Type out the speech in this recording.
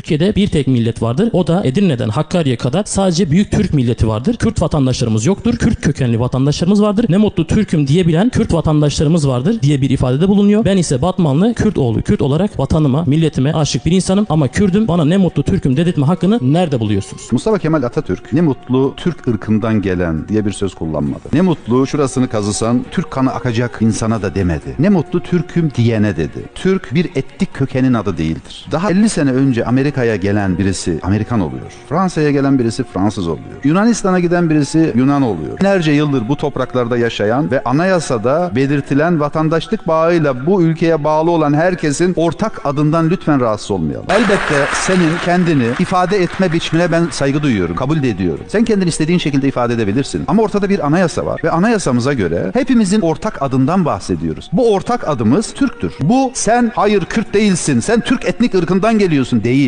Türkiye'de bir tek millet vardır. O da Edirne'den Hakkari'ye kadar sadece büyük Türk milleti vardır. Kürt vatandaşlarımız yoktur. Kürt kökenli vatandaşlarımız vardır. Ne mutlu Türk'üm diyebilen Kürt vatandaşlarımız vardır diye bir ifadede bulunuyor. Ben ise Batmanlı Kürt oğlu Kürt olarak vatanıma, milletime aşık bir insanım ama Kürdüm bana ne mutlu Türk'üm dedirtme hakkını nerede buluyorsunuz? Mustafa Kemal Atatürk ne mutlu Türk ırkından gelen diye bir söz kullanmadı. Ne mutlu şurasını kazısan Türk kanı akacak insana da demedi. Ne mutlu Türk'üm diyene dedi. Türk bir etnik kökenin adı değildir. Daha 50 sene önce Amerika'ya gelen birisi Amerikan oluyor. Fransa'ya gelen birisi Fransız oluyor. Yunanistan'a giden birisi Yunan oluyor. Binlerce yıldır bu topraklarda yaşayan ve anayasada belirtilen vatandaşlık bağıyla bu ülkeye bağlı olan herkesin ortak adından lütfen rahatsız olmayalım. Elbette senin kendini ifade etme biçimine ben saygı duyuyorum, kabul de ediyorum. Sen kendini istediğin şekilde ifade edebilirsin. Ama ortada bir anayasa var ve anayasamıza göre hepimizin ortak adından bahsediyoruz. Bu ortak adımız Türktür. Bu sen hayır Kürt değilsin, sen Türk etnik ırkından geliyorsun değil.